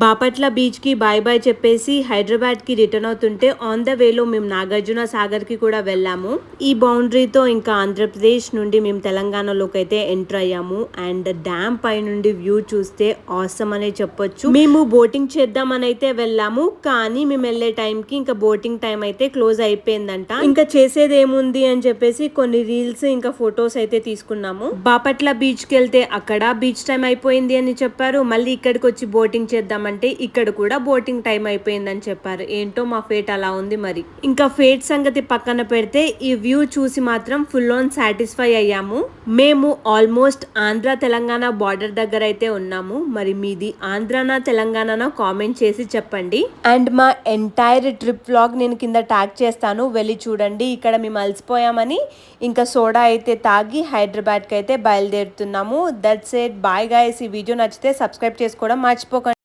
బాపట్ల బీచ్కి bye bye చెప్పేసి హైదరాబాద్కి రిటర్న్ అవుతుంటే ఆన్ ద వేలో మేము నాగార్జున సాగర్కి కూడా వెళ్ళాము. ఈ బౌండరీతో ఇంకా ఆంధ్రప్రదేశ్ నుండి మేము తెలంగాణలోకి అయితే ఎంటర్ అయ్యాము. అండ్ డ్యామ్ పై నుండి వ్యూ చూస్తే ఆసమ్ అనే చెప్పొచ్చు. మేము బోటింగ్ చేద్దామని అయితే వెళ్ళాము. కానీ మేము వెళ్ళే టైం కి ఇంకా బోటింగ్ టైం అయితే క్లోజ్ అయిపోయిందంట. ఇంకా చేసేది ఏముంది అని చెప్పేసి కొన్ని రీల్స్ ఇంకా ఫొటోస్ అయితే తీసుకున్నాము. బాపట్ల బీచ్కి వెళ్తే అక్కడ బీచ్ టైం అయిపోయింది అని చెప్పారు. మళ్ళీ ఇక్కడికి వచ్చి బోటింగ్ చేద్దామంటే ఇక్కడ కూడా బోటింగ్ టైం అయిపోయిందని చెప్పారు. ఏంటో మా ఫేట్ అలా ఉంది మరి. ఇంకా ఫేట్ సంగతి పక్కన పెడితే ఈ వ్యూ చూసి మాత్రం ఫుల్ ఆన్ సాటిస్ఫై అయ్యాము. మేము ఆల్మోస్ట్ ఆంధ్ర తెలంగాణ బార్డర్ దగ్గర అయితే ఉన్నాము. మరి మీది ఆంధ్రానా తెలంగాణనా కామెంట్ చేసి చెప్పండి. అండ్ మా ఎంటైర్ ట్రిప్ వ్లాగ్ నేను కింద ట్యాగ్ చేస్తాను. వెళ్ళి చూడండి. ఇక్కడ మేము అలసిపోయామని ఇంకా సోడా అయితే తాగి హైదరాబాద్కి అయితే బయలుదేరుతున్నాము. దట్స్ ఎట్ బాయ్ గాయస్ ఈ వీడియో నచ్చితే సబ్స్క్రైబ్ చేసుకోవడం మర్చిపోకండి